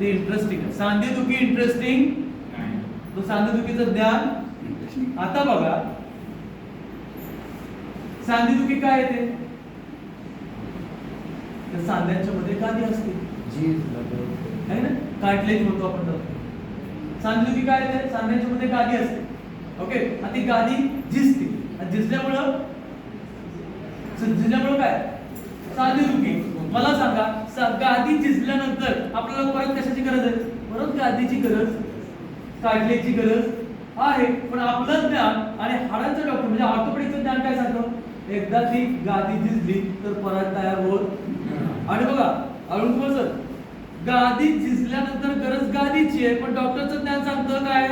ते इंटरेस्टिंग आहे. सांधेदुखी इंटरेस्टिंग तो सांधेदुखीचं ज्ञान आता बघा. सांधेदुखी काय येते तर सांध्यांच्या मध्ये गादी असते. आहे ना? कार्टलेज म्हणतो आपण सांधेदुखी काय येते सांध्यांच्या मध्ये गादी असते. ओके आणि ती गादी झिजते. आणि झिजल्यामुळं झिजल्यामुळं काय? सांधेदुखी. मला सांगा गादी झिजल्यानंतर आपल्याला परत कशाची गरज आहे? परत गादीची गरज काढल्याची गरज आहे पण आपलं ज्ञान आणि हाडांचं डॉक्टर म्हणजे ऑर्थोपेडिकचं ज्ञान काय सांगतो? एकदा ती गादी झिजली तर परत तयार होत आणि बघा अरुण कुमार सर गादी झिजल्यानंतर गरज गादीची आहे पण डॉक्टरचं ज्ञान सांगतं काय?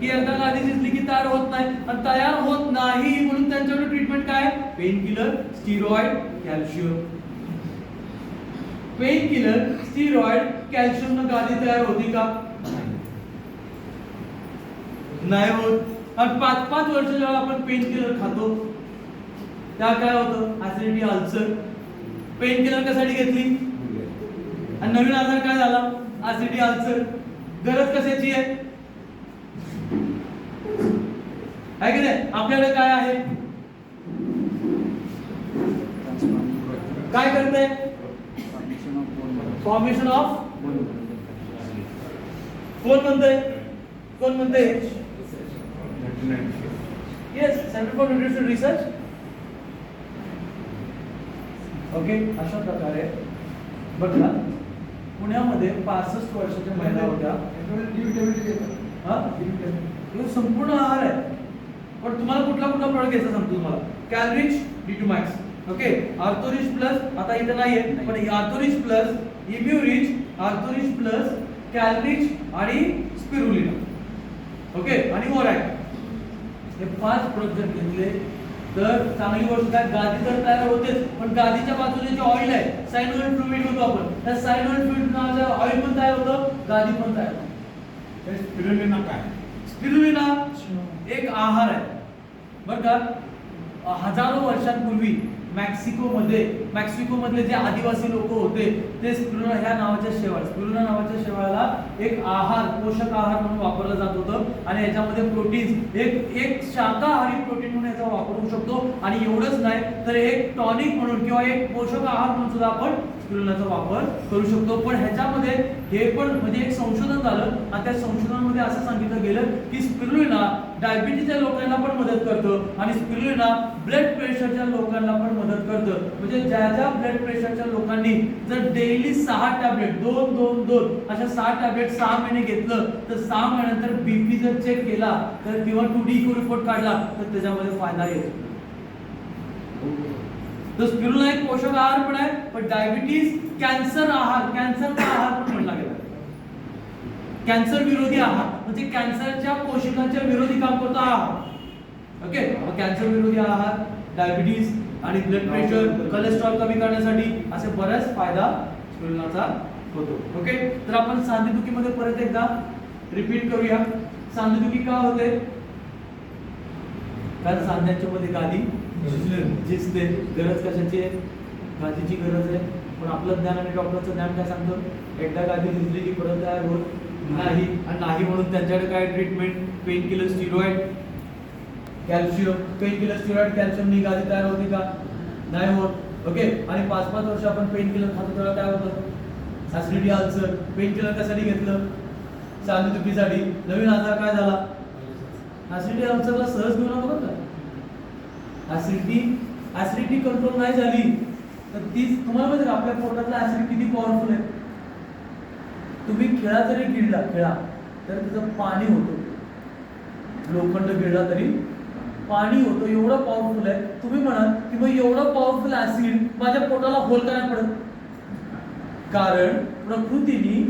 की एकदा गादी झिजली की तयार होत नाही. आणि तयार होत नाही म्हणून त्यांच्याकडे ट्रीटमेंट काय? Pain killer steroid calcium pain killer steroid calcium न गादी तयार होती का? नाही होत. आणि पाच पाच वर्ष जेव्हा आपण पेन किलर खातो त्या काय होतं? ऍसिडिटी अल्सर पेन किलर कशासाठी घेतली? आणि नवीन आजार काय झाला? ऍसिडिटी अल्सर गरज कशाची आहे? आहे की नाही? आपल्याकडे काय आहे? काय करते फॉर्मेशन ऑफ कोण म्हणतंय? कोण म्हणतंय? Yes centre for nutrition research okay अशा प्रकारे बघा पुण्यामध्ये पासष्ट वर्षाच्या महिला होत्या. हा? संपूर्ण आहार आहे. पण तुम्हाला कुठला कुठला प्रॉडक्ट घ्यायचा सांगतो तुम्हाला? Calories D two max okay? Orthorich plus आता इथं नाहीये पण आर्थोरिच प्लस इम्युरिच आर्थोरिच प्लस कॅलरिच आणि स्पिरुलिना ओके? आणि ओरॅक हे पाच प्रोडक्ट जर घेतले तर चांगली गोष्ट काय? गादी तर तयार होतेच पण गादीच्या बाजूने जे ऑइल आहे सायनोइड फ्लुइड म्हणतो आपण. त्या सायनोइड फ्लुइड नावाचं ऑइल पण तयार होतं गादी पण तयार होतं. स्पिरुलिना एक आहार आहे. बरं का? हजारो वर्षांपूर्वी मेक्सिको मध्ये मेक्सिको मधले जे आदिवासी लोक होते ते स्पिरुलिना ह्या नावाच्या शेवाळ स्पिरुलिना नावाच्या शेवाळाला एक आहार पोषक आहार म्हणून वापरलं जात होतं. आणि याच्यामध्ये प्रोटीन एक एक शाकाहारी प्रोटीन म्हणून याचा वापर होऊ शकतो. आणि एवढंच नाही तर एक टॉनिक म्हणून किंवा एक पोषक आहार म्हणून सुद्धा आपण स्पिरुलिनाचा वापर करू शकतो. पण ह्याच्यामध्ये हे पण म्हणजे एक संशोधन झालं. आणि त्या संशोधनामध्ये असं सांगितलं गेलं की स्पिरुलिना डायबिटीच्या लोकांना पण मदत करतं आणि स्पिरुलिना ब्लड प्रेशरच्या लोकांना पण मदत करतं. म्हणजे ज्या ज्या ब्लड प्रेशरच्या लोकांनी जर डेली सहा टॅबलेट दोन दोन दोन अशा सहा टॅबलेट सहा महिने घेतलं तर सहा महिन्यानंतर बीपी जर चेक केला तर किंवा टू डी रिपोर्ट काढला तर त्याच्यामध्ये फायदा येतो. हो. तर स्पिरुला एक पोषक आहार पण आहे पण डायबिटीज कॅन्सर आहार कॅन्सरचा आहार पण म्हणला गेला. कॅन्सर विरोधी आहार म्हणजे कॅन्सरच्या पोषकांच्या विरोधी काम करतो आहार. ओके कॅन्सर विरोधी आहार डायबिटीज आणि ब्लड प्रेशर कोलेस्ट्रॉल कमी करण्यासाठी असे बऱ्याच फायदा स्पिरुलाचा होतो. ओके तर आपण सांधेदुखीमध्ये परत एकदा रिपीट करूया. सांधेदुखी का होते? कारण सांध्यांच्या मध्ये गादी दिसते गरज कशाची आहे? गादीची गरज आहे. पण आपलं ज्ञान आणि डॉक्टरचं ज्ञान काय सांगतो? एकदा गादी दिसली की परत तयार होत नाही आणि नाही म्हणून त्यांच्याकडे काय treatment pain killer steroid calcium pain killer steroid कॅल्शियमनी गादी तयार होते का? नाही होत. ओके आणि पाच पाच वर्ष आपण पेन किलर खातो तेव्हा काय होतं? सॅसिडिटी अल्सर पेन किलर कशासाठी घेतलं? सांधेदुखीसाठी नवीन आजार काय झाला? ऍसिडिटी अल्सरला सहज घेऊन बरं का? ऍसिडिटी ऍसिडिटी कंट्रोल नाही झाली तर ती तुम्हाला माहिती का? आपल्या पोटातला ऍसिड किती पॉवरफुल आहे? तुम्ही खेळा जरी गिळला खेळा तर त्याचं पाणी होतं. लोखंड गिळला तरी पाणी होतं. एवढं पॉवरफुल आहे. तुम्ही म्हणाल की मग एवढं पॉवरफुल ऍसिड माझ्या पोटाला होल करायला पडत? कारण प्रकृतीने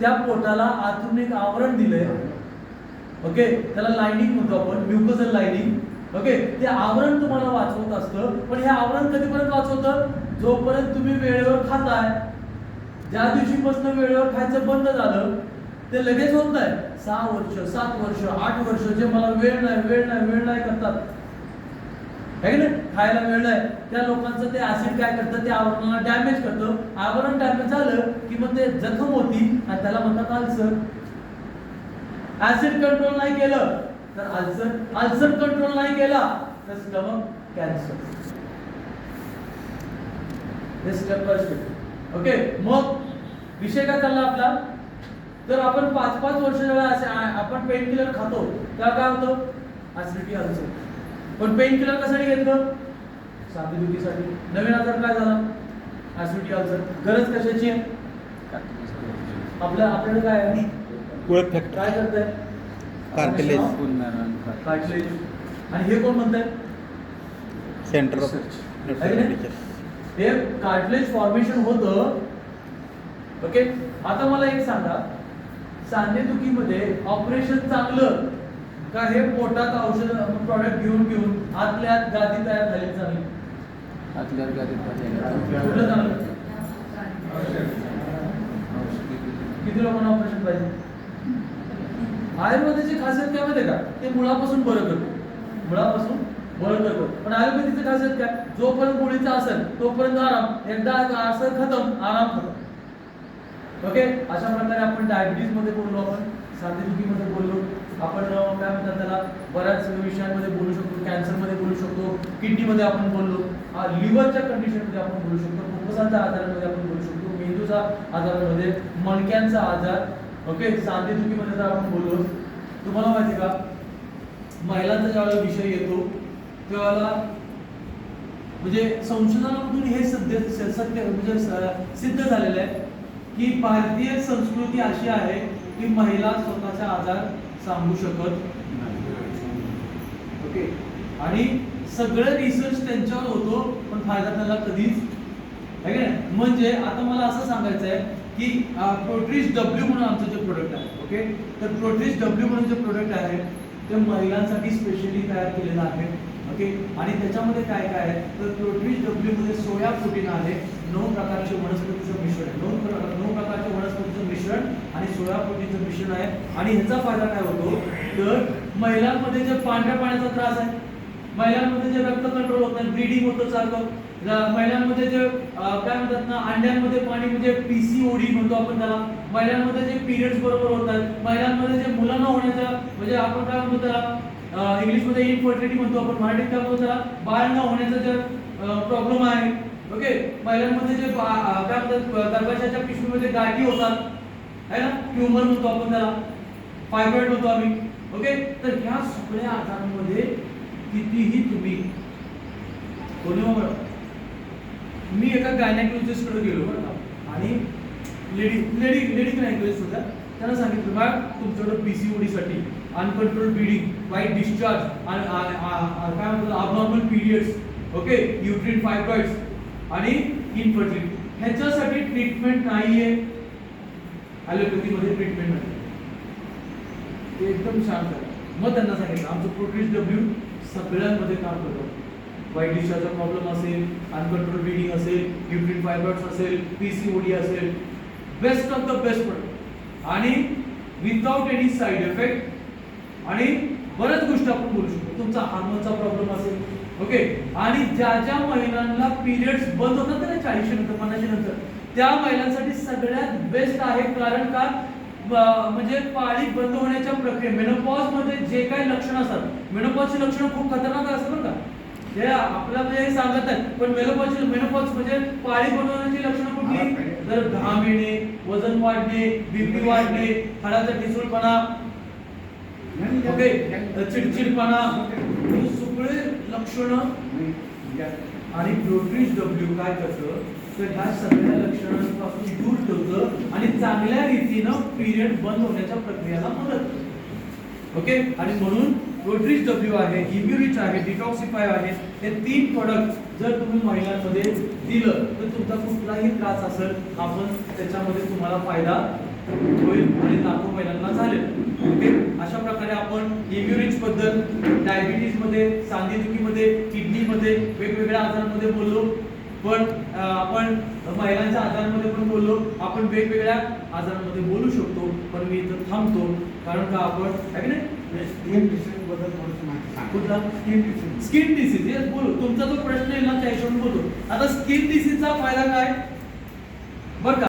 त्या पोटाला आतून एक आवरण दिलंय. ओके? त्याला लाइनिंग म्हणतो आपण. म्युकोसल लाइनिंग ओके ते आवरण तुम्हाला वाचवत असतं. पण हे आवरण कधीपर्यंत वाचवतं? जोपर्यंत तुम्ही वेळेवर खाताय. ज्या दिवशीपासून वेळेवर खायचं बंद झालं ते लगेच होत नाही सहा वर्ष सात वर्ष आठ वर्ष जे मला वेळ नाही वेळ नाही वेळ नाही करतात. है ना नाही? वेळ नाही. त्या लोकांचं ते ऍसिड काय करतं? ते आवरणाला डॅमेज करतं. आवरण डॅमेज झालं की मग ते जखम होती आणि त्याला म्हणतात अल्सर ऍसिड कंट्रोल नाही केलं. तर अल्सर अल्सर कंट्रोल नाही केला तर स्टमक कॅन्सर ओके मग विषय काय चालला आपला? तर आपण पाच पाच वर्ष जेव्हा असे आपण पेन किलर खातो तेव्हा काय होतं? ऍसिडिटी अल्सर पण पेन किलर कशासाठी घेतलं? सांधेदुखीसाठी. नवीन आजार काय झाला? ऍसिडिटी अल्सर गरज कशाची आहे? आपल्या आपल्याकडे काय आहे? काय करताय? कार्टिलेज. कार्टिलेज. आणि हे कोण म्हणताय? Centre of? हे कार्टिलेज फॉर्मेशन होतं. ओके आता मला एक सांगा. सांधेदुखीमध्ये ऑपरेशन चांगलं का हे पोटात औषध प्रॉडक्ट घेऊन घेऊन आतल्या आत गादी तयार झाली चांगली? कुठलं चांगलं? किती लोकांना ऑपरेशन पाहिजे? आयुर्वेदाची खासियत काय माहिती का? ते मुळापासून बरं करतो. मुळापासून बरं करतो. पण आयुर्वेदाची खासियत काय? जोपर्यंत गोळीचा असेल तोपर्यंत आराम. एकदा असं खतम आराम खतम. ओके? अशा प्रकारे आपण डायबिटीजमध्ये बोललो आपण सांधेदुखीमध्ये बोललो. आपण काय म्हणतात त्याला? बऱ्याच विषयांमध्ये बोलू शकतो. कॅन्सरमध्ये बोलू शकतो. किडनीमध्ये आपण बोललो. लिव्हरच्या कंडिशनमध्ये आपण बोलू शकतो. फुफ्फुसांच्या आजारांमध्ये आपण बोलू शकतो. मेंदूचा आजारामध्ये मणक्यांचा आजार ओके सांधेदुखीमध्ये तर आपण बोललो. तुम्हाला माहिती आहे का? महिलांचा ज्यावेळेला विषय येतो त्यावेळेला म्हणजे संशोधनामधून हे सध्या सत्य म्हणजे सिद्ध झालेलं आहे की भारतीय संस्कृती अशी आहे की महिला स्वतःचा आजार सांगू शकत ओके आणि सगळं रिसर्च त्यांच्यावर होतो पण फायदा त्याला कधीच आहे का नाही? म्हणजे आता मला असं सांगायचं आहे की प्रोट्रीज डब्ल्यू म्हणून आमचं जे प्रोडक्ट आहे ओके तर प्रोट्रीज डब्ल्यू म्हणून जे प्रोडक्ट आहे ते महिलांसाठी स्पेशली तयार केलेलं आहे ओके आणि त्याच्यामध्ये काय काय आहे? तर प्रोट्रीज डब्ल्यू मध्ये सोया प्रोटीन आहे नऊ प्रकारचे वनस्पतीचं मिश्रण नऊ नऊ प्रकारचे वनस्पतीचं मिश्रण आणि सोया प्रोटीनचं मिश्रण आहे. आणि ह्याचा फायदा काय होतो? तर महिलांमध्ये जे पांढऱ्या पाण्याचा त्रास आहे महिलांमध्ये जे रक्त कंट्रोल होत नाही ब्लिडिंग होतं चालतं महिलांमध्ये जे काय म्हणतात ना अंड्यांमध्ये पाणी म्हणजे पीसीओडी म्हणतो आपण त्याला. महिलांमध्ये जे पिरियड्स बरोबर होतात महिलांमध्ये जे मुलांना होण्याचा म्हणजे आपण काय म्हणतो त्याला इंग्लिशमध्ये इनफर्टिलिटी म्हणतो आपण मराठीत काय म्हणतो त्याला बाळ न होण्याचा जे प्रॉब्लेम आहे ओके महिलांमध्ये जे काय म्हणतात गर्भाशयाच्या पिशवीमध्ये गाठी होतात आहे ना? ट्युमर म्हणतो आपण त्याला फायब्रॉइड म्हणतो आम्ही ओके तर ह्या सगळ्या आजारांमध्ये कितीही तुम्ही कोणी हो मी एका गायनॅकोलॉजिस्टकडे गेलो बरं का. आणि लेडी लेडी लेडी गायनॅकोलॉजिस्ट होत्या त्यांना सांगितलं बघा तुमच्याकडे सी साठी अनकंट्रोल ब्लिडिंग वाईट डिस्चार्ज आणि काय म्हणतात abnormal periods okay uterine fibroids आणि इनफर्टिलिटी ह्याच्यासाठी ट्रीटमेंट नाहीये. ॲलोपॅथीमध्ये ट्रीटमेंट नाही ते एकदम शांत मग त्यांना सांगितलं आमचं प्रोटीज डब्ल्यू सगळ्यांमध्ये काम करतो. वाईट डिस्चार्जचा प्रॉब्लेम असेल अनकंट्रोल ब्लिडिंग असेल युट्रिन फायब्रॉइड्स असेल पीसीओडी असेल. Best of the best product आणि विदाउट एनी साईड इफेक्ट आणि बऱ्याच गोष्टी आपण बोलू शकतो. तुमचा हार्मोनचा प्रॉब्लेम असेल. ओके आणि ज्या ज्या महिलांना पिरियड्स बंद होतात ना चाळीसशे नंतर पन्नासशे नंतर त्या महिलांसाठी सगळ्यात बेस्ट आहे. कारण का? म्हणजे पाळी बंद होण्याच्या प्रक्रिये. मेनोपॉजमध्ये जे काही लक्षणं असतात मेनोपॉजची लक्षणं खूप खतरनाक असतात बरं का? हे आपल्याला म्हणजे हे सांगत आहेत पण मेनोपॉजची मेनोपॉज म्हणजे पाळी बंद होण्याची लक्षणं कुठली? तर घाम येणे वजन वाढणे बीपी वाढणे हाडाचा ठिसूळपणा. ओके? चिडचिडपणा. हे सगळे लक्षणं. आणि प्रोट्रीज डब्ल्यू काय करतं? तर ह्या सगळ्या लक्षणांपासून दूर ठेवतं आणि चांगल्या रीतीनं पिरियड बंद होण्याच्या प्रक्रियेला मदत करतं. ओके? आणि म्हणून रोटरीज डब्ल्यू आहे इम्युरिच आहे डिटॉक्सिफाय आहे हे तीन प्रोडक्ट जर तुम्ही महिलांमध्ये दिलं तर तुमचा कुठलाही त्रास असेल आपण त्याच्यामध्ये तुम्हाला फायदा होईल आणि लाखो महिलांना झालेल ओके अशा प्रकारे आपण इम्युरिच बद्दल डायबिटीजमध्ये सांधेदुखीमध्ये किडनीमध्ये वेगवेगळ्या आजारांमध्ये बोललो. पण आपण महिलांच्या आजारांमध्ये पण बोललो. आपण वेगवेगळ्या आजारांमध्ये बोलू शकतो पण मी इथं थांबतो. कारण का आपण आहे की नाही? स्किन डिसीजबद्दल थोडीशी माहिती सांगा. कुठला? Skin disease skin disease yes बोलू. तुमचा जो प्रश्न आहे ना त्या हिशोबाने बोलू. आता स्किन डिसीजचा फायदा काय? बरं का?